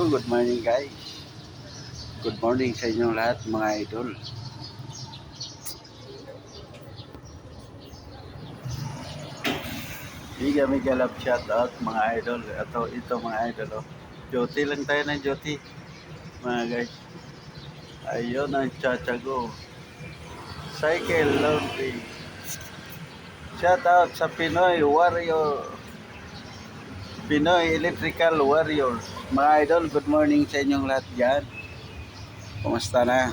So, good morning guys. Good morning sa inyong lahat mga idol. Mega mega love shout out mga idol. Ito, ito mga idol. Oh. Duty lang tayo ng duty. Mga guys. Ayun ang chachago. Cycle laundry. Shout out sa Pinoy Warrior. Pinoy Electrical Warriors. Mga idol, good morning sa inyong lahat dyan. Kumusta na?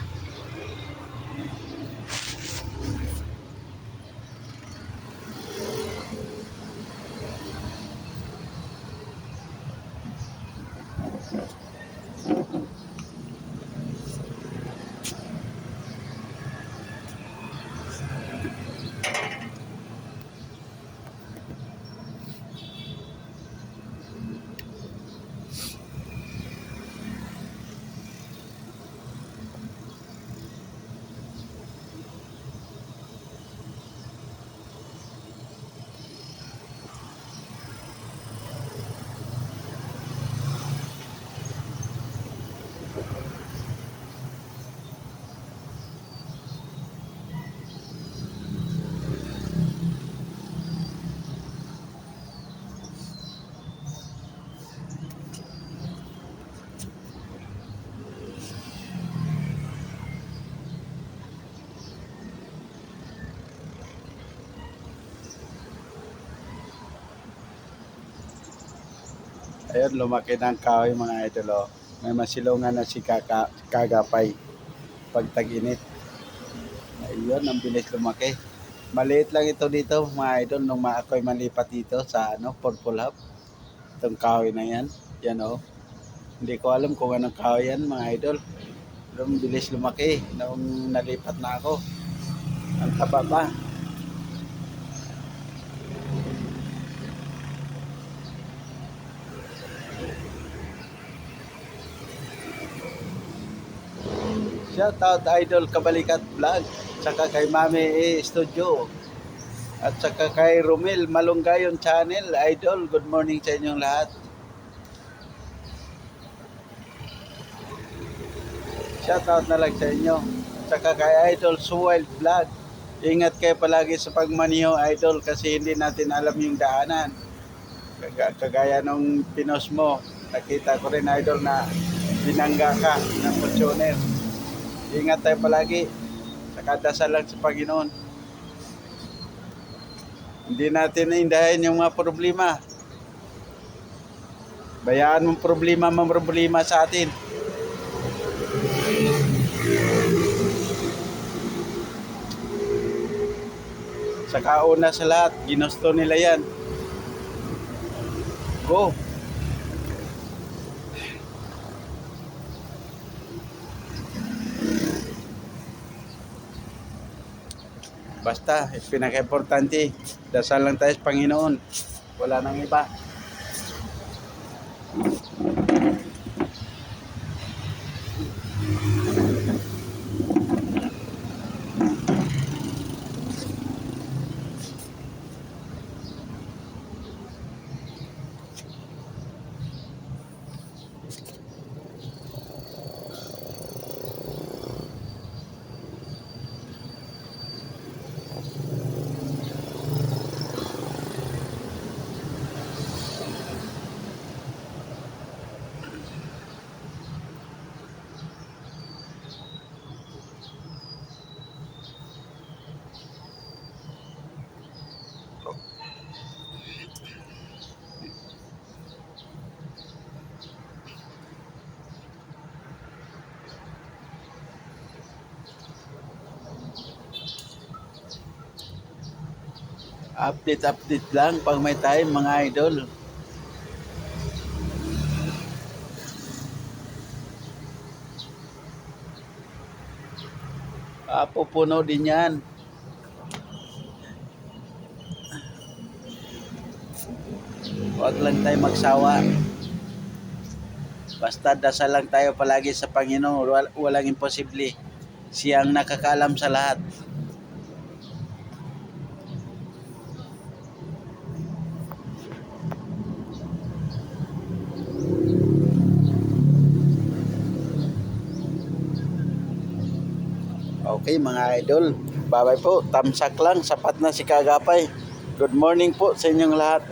Ayun, lumaki ang kahoy mga idol. Oh. May masilungan na si kaka, kagapay pag tag-init. Ayun, ang bilis lumaki. Maliit lang ito dito mga idol nung ako'y malipat dito sa ano, Purple Hub. Itong kahoy na yan. Yan oh. Hindi ko alam kung anong kahoy yan mga idol. Pero bilis lumaki nung nalipat na ako. Ang taba pa. Shout out Idol Kabalikat Vlog. Saka kay Mami E Studio. At saka kay Romel Malunggayon Channel. Idol, good morning sa inyong lahat. Shout out na lang sa inyo. Saka kay Idol Suwild Vlog. Ingat kayo palagi sa pagmaniho Idol kasi hindi natin alam yung daanan. Kaga- Kagaya nung pinos mo, nakita ko rin Idol na binangga ka ng funtioner. Ingat tayo palagi. Saka dasal lang sa Panginoon. Hindi natin naindahin yung mga problema. Bayaan mong problema, mga problema sa atin. Saka una sa lahat, ginusto nila yan. Go! Basta, pinaka-importante, dasal lang tayo sa Panginoon. Wala nang iba. Update, update lang pag may time mga idol. Ah, pupuno din yan. Huwag lang tayo magsawa. Basta dasal lang tayo palagi sa Panginoon. Wal- Walang imposible. Siya ang nakakaalam sa lahat. Okay mga idol. Bye-bye po. Tamsak lang. Sapat na si Kagapay. Good morning po sa inyong lahat.